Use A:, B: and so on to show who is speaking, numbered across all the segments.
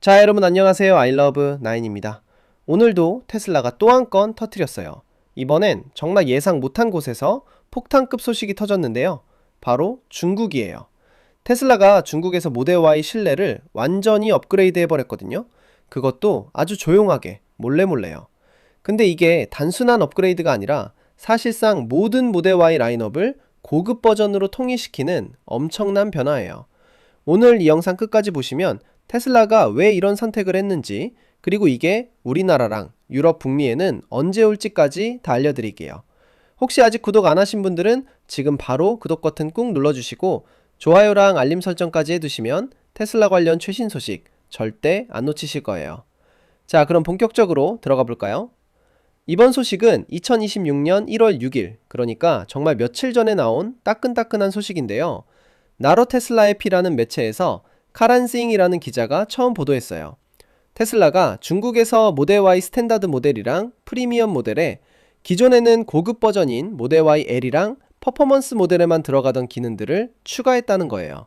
A: 자, 여러분 안녕하세요. 아이러브 나인입니다. 오늘도 테슬라가 또 한 건 터트렸어요. 이번엔 정말 예상 못한 곳에서 폭탄급 소식이 터졌는데요. 바로 중국이에요. 테슬라가 중국에서 모델 Y 실내를 완전히 업그레이드 해버렸거든요. 그것도 아주 조용하게, 몰래몰래요. 근데 이게 단순한 업그레이드가 아니라 사실상 모든 모델 Y 라인업을 고급 버전으로 통일시키는 엄청난 변화예요. 오늘 이 영상 끝까지 보시면 테슬라가 왜 이런 선택을 했는지, 그리고 이게 우리나라랑 유럽 북미에는 언제 올지까지 다 알려드릴게요. 혹시 아직 구독 안 하신 분들은 지금 바로 구독 버튼 꾹 눌러주시고 좋아요랑 알림 설정까지 해두시면 테슬라 관련 최신 소식 절대 안 놓치실 거예요. 자, 그럼 본격적으로 들어가 볼까요? 이번 소식은 2026년 1월 6일, 그러니까 정말 며칠 전에 나온 따끈따끈한 소식인데요. 나로 테슬라의 피라는 매체에서 카란싱이라는 기자가 처음 보도했어요. 테슬라가 중국에서 모델 Y 스탠다드 모델이랑 프리미엄 모델에 기존에는 고급 버전인 모델 Y L이랑 퍼포먼스 모델에만 들어가던 기능들을 추가했다는 거예요.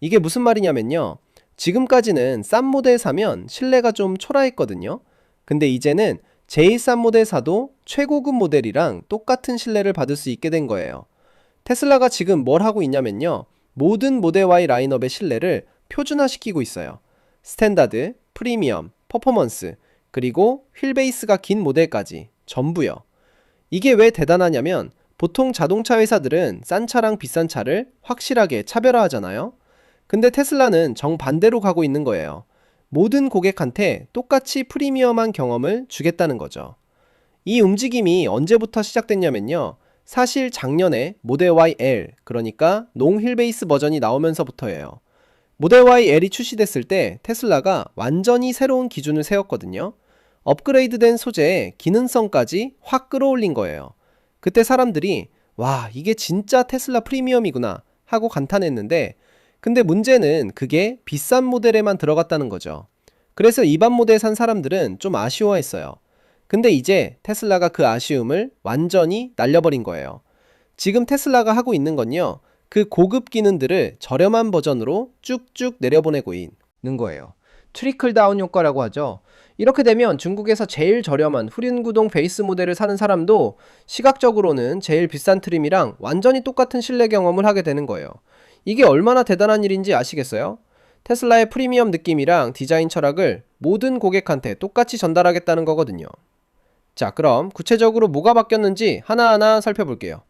A: 이게 무슨 말이냐면요. 지금까지는 싼 모델 사면 신뢰가 좀 초라했거든요. 근데 이제는 제일 싼 모델 사도 최고급 모델이랑 똑같은 신뢰를 받을 수 있게 된 거예요. 테슬라가 지금 뭘 하고 있냐면요. 모든 모델 Y 라인업의 신뢰를 표준화시키고 있어요. 스탠다드, 프리미엄, 퍼포먼스, 그리고 휠 베이스가 긴 모델까지 전부요. 이게 왜 대단하냐면 보통 자동차 회사들은 싼 차랑 비싼 차를 확실하게 차별화하잖아요. 근데 테슬라는 정반대로 가고 있는 거예요. 모든 고객한테 똑같이 프리미엄한 경험을 주겠다는 거죠. 이 움직임이 언제부터 시작됐냐면요. 사실 작년에 모델 Y L, 그러니까 농 휠베이스 버전이 나오면서부터예요. 모델 Y L이 출시됐을 때 테슬라가 완전히 새로운 기준을 세웠거든요. 업그레이드된 소재에 기능성까지 확 끌어올린 거예요. 그때 사람들이 와, 이게 진짜 테슬라 프리미엄이구나 하고 감탄했는데 근데 문제는 그게 비싼 모델에만 들어갔다는 거죠. 그래서 일반 모델 산 사람들은 좀 아쉬워했어요. 근데 이제 테슬라가 그 아쉬움을 완전히 날려버린 거예요. 지금 테슬라가 하고 있는 건요. 그 고급 기능들을 저렴한 버전으로 쭉쭉 내려보내고 있는 거예요. 트리클 다운 효과라고 하죠. 이렇게 되면 중국에서 제일 저렴한 후륜구동 베이스 모델을 사는 사람도 시각적으로는 제일 비싼 트림이랑 완전히 똑같은 실내 경험을 하게 되는 거예요. 이게 얼마나 대단한 일인지 아시겠어요? 테슬라의 프리미엄 느낌이랑 디자인 철학을 모든 고객한테 똑같이 전달하겠다는 거거든요. 자, 그럼 구체적으로 뭐가 바뀌었는지 하나하나 살펴볼게요.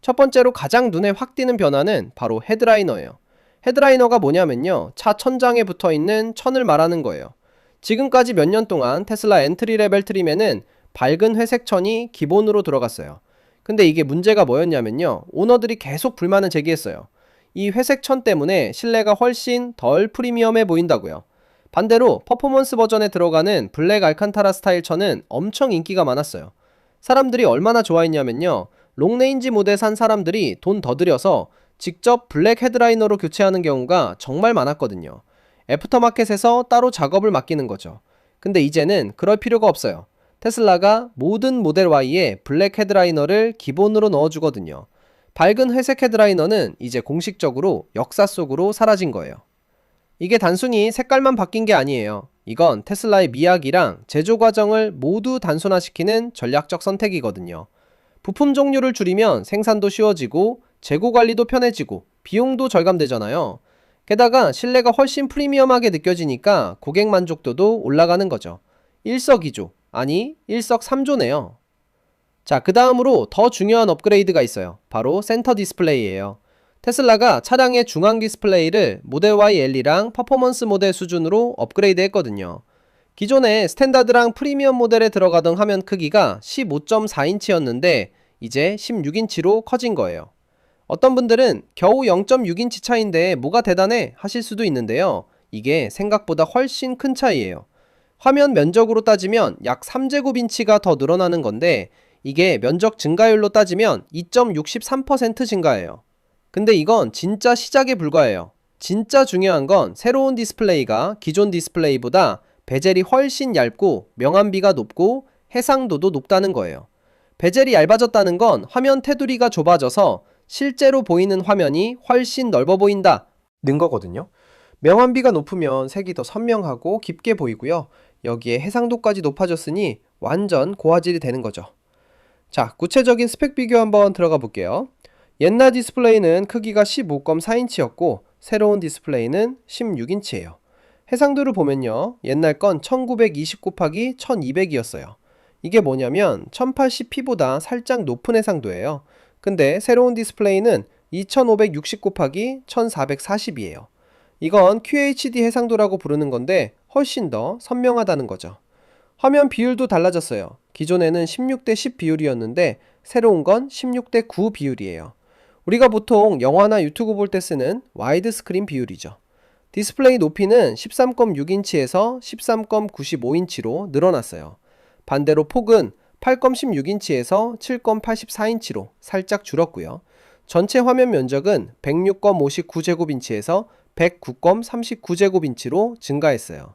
A: 첫 번째로 가장 눈에 확 띄는 변화는 바로 헤드라이너예요. 헤드라이너가 뭐냐면요. 차 천장에 붙어 있는 천을 말하는 거예요. 지금까지 몇 년 동안 테슬라 엔트리 레벨 트림에는 밝은 회색 천이 기본으로 들어갔어요. 근데 이게 문제가 뭐였냐면요. 오너들이 계속 불만을 제기했어요. 이 회색 천 때문에 실내가 훨씬 덜 프리미엄해 보인다고요. 반대로 퍼포먼스 버전에 들어가는 블랙 알칸타라 스타일 천은 엄청 인기가 많았어요. 사람들이 얼마나 좋아했냐면요. 롱레인지 모델 산 사람들이 돈 더 들여서 직접 블랙 헤드라이너로 교체하는 경우가 정말 많았거든요. 애프터마켓에서 따로 작업을 맡기는 거죠. 근데 이제는 그럴 필요가 없어요. 테슬라가 모든 모델 Y에 블랙 헤드라이너를 기본으로 넣어주거든요. 밝은 회색 헤드라이너는 이제 공식적으로 역사 속으로 사라진 거예요. 이게 단순히 색깔만 바뀐 게 아니에요. 이건 테슬라의 미학이랑 제조 과정을 모두 단순화시키는 전략적 선택이거든요. 부품 종류를 줄이면 생산도 쉬워지고 재고 관리도 편해지고 비용도 절감되잖아요. 게다가 실내가 훨씬 프리미엄하게 느껴지니까 고객 만족도도 올라가는 거죠. 일석이조, 아니 일석삼조네요. 자, 그 다음으로 더 중요한 업그레이드가 있어요. 바로 센터 디스플레이예요. 테슬라가 차량의 중앙 디스플레이를 모델 Y L이랑 퍼포먼스 모델 수준으로 업그레이드 했거든요. 기존에 스탠다드랑 프리미엄 모델에 들어가던 화면 크기가 15.4인치였는데 이제 16인치로 커진 거예요. 어떤 분들은 겨우 0.6인치 차인데 뭐가 대단해 하실 수도 있는데요. 이게 생각보다 훨씬 큰 차이예요. 화면 면적으로 따지면 약 3제곱인치가 더 늘어나는 건데 이게 면적 증가율로 따지면 2.63% 증가예요. 근데 이건 진짜 시작에 불과해요. 진짜 중요한 건 새로운 디스플레이가 기존 디스플레이보다 베젤이 훨씬 얇고 명암비가 높고 해상도도 높다는 거예요. 베젤이 얇아졌다는 건 화면 테두리가 좁아져서 실제로 보이는 화면이 훨씬 넓어 보인다. 는 거거든요. 명암비가 높으면 색이 더 선명하고 깊게 보이고요. 여기에 해상도까지 높아졌으니 완전 고화질이 되는 거죠. 자, 구체적인 스펙 비교 한번 들어가 볼게요. 옛날 디스플레이는 크기가 15.4인치였고 새로운 디스플레이는 16인치예요. 해상도를 보면요. 옛날 건 1920 곱하기 1200이었어요. 이게 뭐냐면 1080p보다 살짝 높은 해상도예요. 근데 새로운 디스플레이는 2560 곱하기 1440이에요. 이건 QHD 해상도라고 부르는 건데 훨씬 더 선명하다는 거죠. 화면 비율도 달라졌어요. 기존에는 16대 10 비율이었는데 새로운 건 16대 9 비율이에요. 우리가 보통 영화나 유튜브 볼 때 쓰는 와이드 스크린 비율이죠. 디스플레이 높이는 13.6인치에서 13.95인치로 늘어났어요. 반대로 폭은 8.16인치에서 7.84인치로 살짝 줄었고요. 전체 화면 면적은 106.59제곱인치에서 109.39제곱인치로 증가했어요.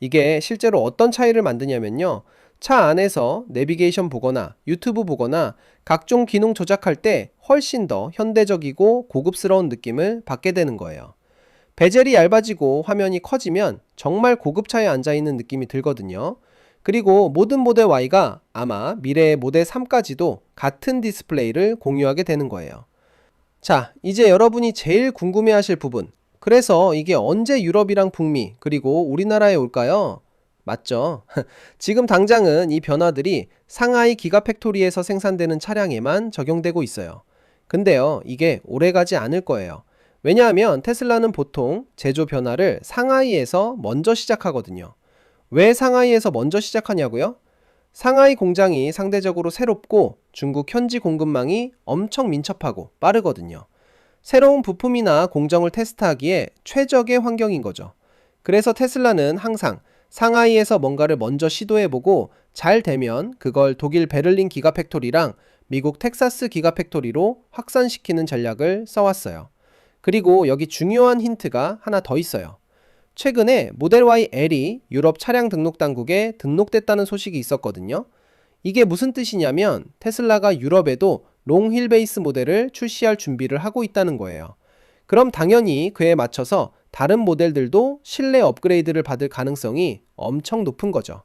A: 이게 실제로 어떤 차이를 만드냐면요. 차 안에서 내비게이션 보거나 유튜브 보거나 각종 기능 조작할 때 훨씬 더 현대적이고 고급스러운 느낌을 받게 되는 거예요. 베젤이 얇아지고 화면이 커지면 정말 고급차에 앉아있는 느낌이 들거든요. 그리고 모든 모델 Y가 아마 미래의 모델 3까지도 같은 디스플레이를 공유하게 되는 거예요. 자, 이제 여러분이 제일 궁금해 하실 부분. 그래서 이게 언제 유럽이랑 북미, 그리고 우리나라에 올까요? 맞죠? 지금 당장은 이 변화들이 상하이 기가팩토리에서 생산되는 차량에만 적용되고 있어요. 근데요, 이게 오래 가지 않을 거예요. 왜냐하면 테슬라는 보통 제조 변화를 상하이에서 먼저 시작하거든요. 왜 상하이에서 먼저 시작하냐고요? 상하이 공장이 상대적으로 새롭고 중국 현지 공급망이 엄청 민첩하고 빠르거든요. 새로운 부품이나 공정을 테스트하기에 최적의 환경인 거죠. 그래서 테슬라는 항상 상하이에서 뭔가를 먼저 시도해보고 잘 되면 그걸 독일 베를린 기가팩토리랑 미국 텍사스 기가팩토리로 확산시키는 전략을 써왔어요. 그리고 여기 중요한 힌트가 하나 더 있어요. 최근에 모델 Y L이 유럽 차량 등록 당국에 등록됐다는 소식이 있었거든요. 이게 무슨 뜻이냐면 테슬라가 유럽에도 롱힐 베이스 모델을 출시할 준비를 하고 있다는 거예요. 그럼 당연히 그에 맞춰서 다른 모델들도 실내 업그레이드를 받을 가능성이 엄청 높은 거죠.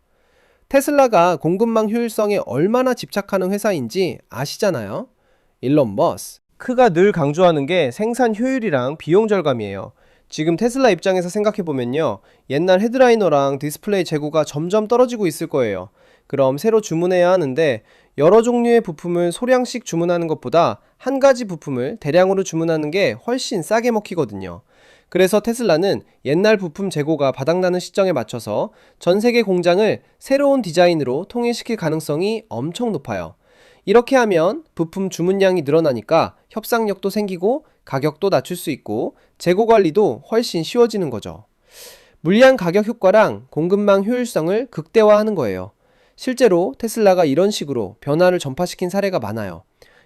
A: 테슬라가 공급망 효율성에 얼마나 집착하는 회사인지 아시잖아요? 일론 머스. 크가 늘 강조하는 게 생산 효율이랑 비용 절감이에요. 지금 테슬라 입장에서 생각해보면요. 옛날 헤드라이너랑 디스플레이 재고가 점점 떨어지고 있을 거예요. 그럼 새로 주문해야 하는데 여러 종류의 부품을 소량씩 주문하는 것보다 한 가지 부품을 대량으로 주문하는 게 훨씬 싸게 먹히거든요. 그래서 테슬라는 옛날 부품 재고가 바닥나는 시점에 맞춰서 전 세계 공장을 새로운 디자인으로 통일시킬 가능성이 엄청 높아요. 이렇게 하면 부품 주문량이 늘어나니까 협상력도 생기고 가격도 낮출 수 있고 재고 관리도 훨씬 쉬워지는 거죠. 물량 가격 효과랑 공급망 효율성을 극대화하는 거예요. 실제로 테슬라가 이런 식으로 변화를 전파시킨 사례가 많아요.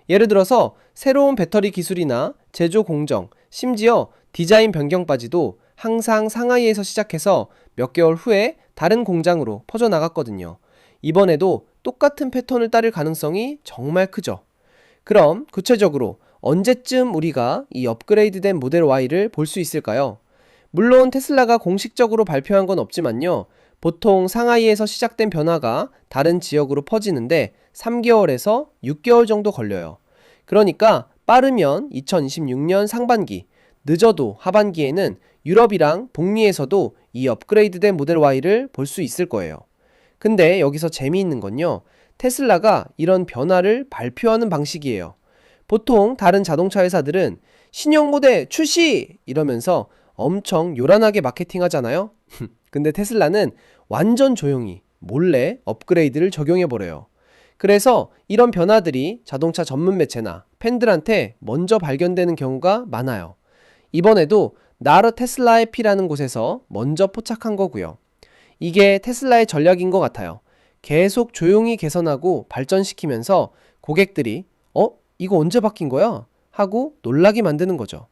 A: 예를 들어서 새로운 배터리 기술이나 제조 공정, 심지어 디자인 변경까지도 항상 상하이에서 시작해서 몇 개월 후에 다른 공장으로 퍼져나갔거든요. 이번에도 똑같은 패턴을 따를 가능성이 정말 크죠. 그럼 구체적으로 언제쯤 우리가 이 업그레이드된 모델 Y를 볼 수 있을까요? 물론 테슬라가 공식적으로 발표한 건 없지만요. 보통 상하이에서 시작된 변화가 다른 지역으로 퍼지는데 3개월에서 6개월 정도 걸려요. 그러니까 빠르면 2026년 상반기, 늦어도 하반기에는 유럽이랑 북미에서도 이 업그레이드된 모델 Y를 볼 수 있을 거예요. 근데 여기서 재미있는 건요. 테슬라가 이런 변화를 발표하는 방식이에요. 보통 다른 자동차 회사들은 신형 모델 출시! 이러면서 엄청 요란하게 마케팅 하잖아요? 근데 테슬라는 완전 조용히 몰래 업그레이드를 적용해버려요. 그래서 이런 변화들이 자동차 전문 매체나 팬들한테 먼저 발견되는 경우가 많아요. 이번에도 나르 테슬라의 피라는 곳에서 먼저 포착한 거고요. 이게 테슬라의 전략인 것 같아요. 계속 조용히 개선하고 발전시키면서 고객들이 어? 이거 언제 바뀐 거야? 하고 놀라게 만드는 거죠.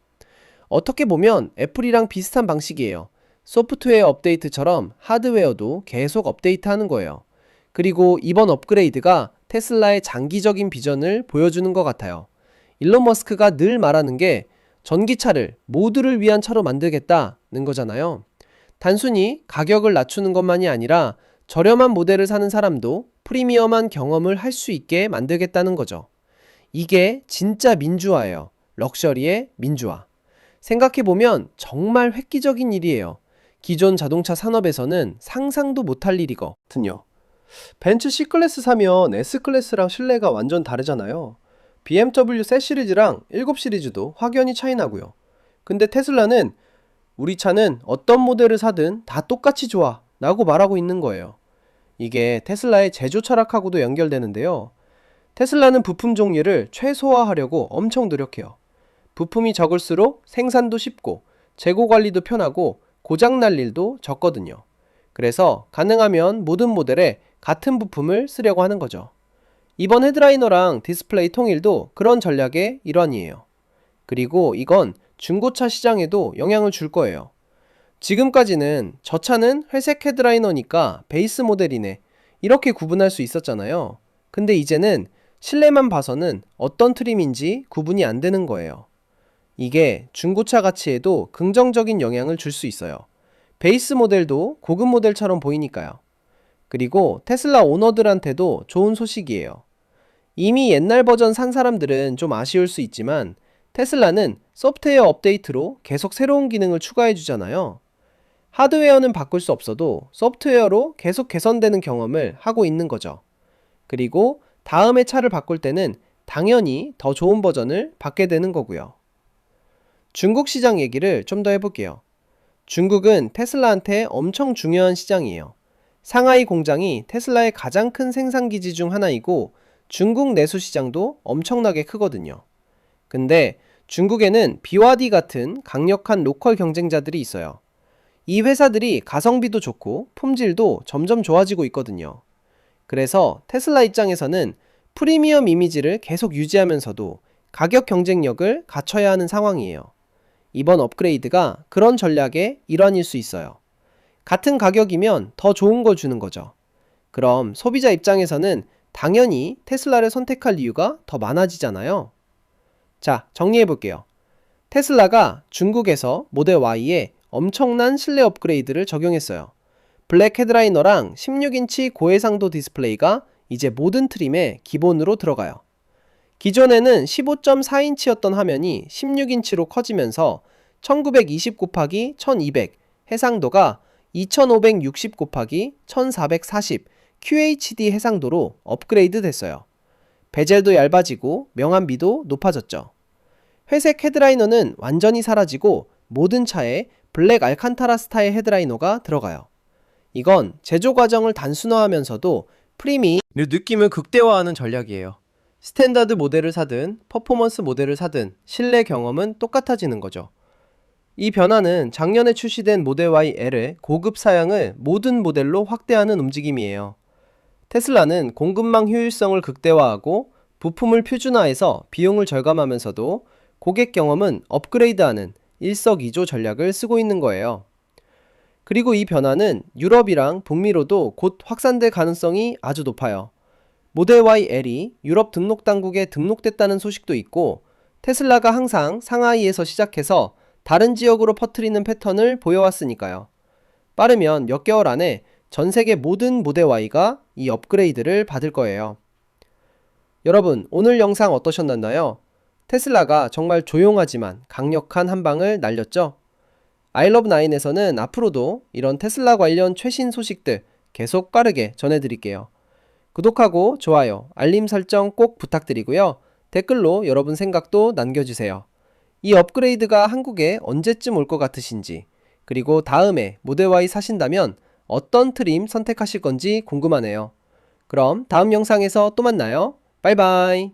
A: 어떻게 보면 애플이랑 비슷한 방식이에요. 소프트웨어 업데이트처럼 하드웨어도 계속 업데이트하는 거예요. 그리고 이번 업그레이드가 테슬라의 장기적인 비전을 보여주는 것 같아요. 일론 머스크가 늘 말하는 게 전기차를 모두를 위한 차로 만들겠다는 거잖아요. 단순히 가격을 낮추는 것만이 아니라 저렴한 모델을 사는 사람도 프리미엄한 경험을 할 수 있게 만들겠다는 거죠. 이게 진짜 민주화예요. 럭셔리의 민주화. 생각해보면 정말 획기적인 일이에요. 기존 자동차 산업에서는 상상도 못할 일이거 든요. 벤츠 C클래스 사면 S클래스랑 실내가 완전 다르잖아요. BMW 세 시리즈랑 7 시리즈도 확연히 차이 나고요. 근데 테슬라는 우리 차는 어떤 모델을 사든 다 똑같이 좋아 라고 말하고 있는 거예요. 이게 테슬라의 제조 철학하고도 연결되는데요. 테슬라는 부품 종류를 최소화하려고 엄청 노력해요. 부품이 적을수록 생산도 쉽고 재고 관리도 편하고 고장 날 일도 적거든요. 그래서 가능하면 모든 모델에 같은 부품을 쓰려고 하는 거죠. 이번 헤드라이너랑 디스플레이 통일도 그런 전략의 일환이에요. 그리고 이건 중고차 시장에도 영향을 줄 거예요. 지금까지는 저 차는 회색 헤드라이너니까 베이스 모델이네. 이렇게 구분할 수 있었잖아요. 근데 이제는 실내만 봐서는 어떤 트림인지 구분이 안 되는 거예요. 이게 중고차 가치에도 긍정적인 영향을 줄 수 있어요. 베이스 모델도 고급 모델처럼 보이니까요. 그리고 테슬라 오너들한테도 좋은 소식이에요. 이미 옛날 버전 산 사람들은 좀 아쉬울 수 있지만 테슬라는 소프트웨어 업데이트로 계속 새로운 기능을 추가해 주잖아요. 하드웨어는 바꿀 수 없어도 소프트웨어로 계속 개선되는 경험을 하고 있는 거죠. 그리고 다음에 차를 바꿀 때는 당연히 더 좋은 버전을 받게 되는 거고요. 중국 시장 얘기를 좀 더 해볼게요. 중국은 테슬라한테 엄청 중요한 시장이에요. 상하이 공장이 테슬라의 가장 큰 생산 기지 중 하나이고 중국 내수 시장도 엄청나게 크거든요. 근데 중국에는 BYD 같은 강력한 로컬 경쟁자들이 있어요. 이 회사들이 가성비도 좋고 품질도 점점 좋아지고 있거든요. 그래서 테슬라 입장에서는 프리미엄 이미지를 계속 유지하면서도 가격 경쟁력을 갖춰야 하는 상황이에요. 이번 업그레이드가 그런 전략의 일환일 수 있어요. 같은 가격이면 더 좋은 걸 주는 거죠. 그럼 소비자 입장에서는 당연히 테슬라를 선택할 이유가 더 많아지잖아요. 자, 정리해 볼게요. 테슬라가 중국에서 모델 Y에 엄청난 실내 업그레이드를 적용했어요. 블랙 헤드라이너랑 16인치 고해상도 디스플레이가 이제 모든 트림에 기본으로 들어가요. 기존에는 15.4인치였던 화면이 16인치로 커지면서 1920 곱하기 1200 해상도가 2560 곱하기 1440 QHD 해상도로 업그레이드 됐어요. 베젤도 얇아지고 명암비도 높아졌죠. 회색 헤드라이너는 완전히 사라지고 모든 차에 블랙 알칸타라 스타일 헤드라이너가 들어가요. 이건 제조 과정을 단순화하면서도 프리미의 느낌을 극대화하는 전략이에요. 스탠다드 모델을 사든 퍼포먼스 모델을 사든 실내 경험은 똑같아지는 거죠. 이 변화는 작년에 출시된 모델 Y L의 고급 사양을 모든 모델로 확대하는 움직임이에요. 테슬라는 공급망 효율성을 극대화하고 부품을 표준화해서 비용을 절감하면서도 고객 경험은 업그레이드하는 일석이조 전략을 쓰고 있는 거예요. 그리고 이 변화는 유럽이랑 북미로도 곧 확산될 가능성이 아주 높아요. 모델 Y L이 유럽 등록 당국에 등록됐다는 소식도 있고 테슬라가 항상 상하이에서 시작해서 다른 지역으로 퍼뜨리는 패턴을 보여왔으니까요. 빠르면 몇 개월 안에 전 세계 모든 모델 Y가 이 업그레이드를 받을 거예요. 여러분, 오늘 영상 어떠셨나요? 테슬라가 정말 조용하지만 강력한 한 방을 날렸죠? 아이러브9에서는 앞으로도 이런 테슬라 관련 최신 소식들 계속 빠르게 전해드릴게요. 구독하고 좋아요, 알림 설정 꼭 부탁드리고요. 댓글로 여러분 생각도 남겨주세요. 이 업그레이드가 한국에 언제쯤 올 것 같으신지, 그리고 다음에 모델 Y 사신다면 어떤 트림 선택하실 건지 궁금하네요. 그럼 다음 영상에서 또 만나요. 바이바이.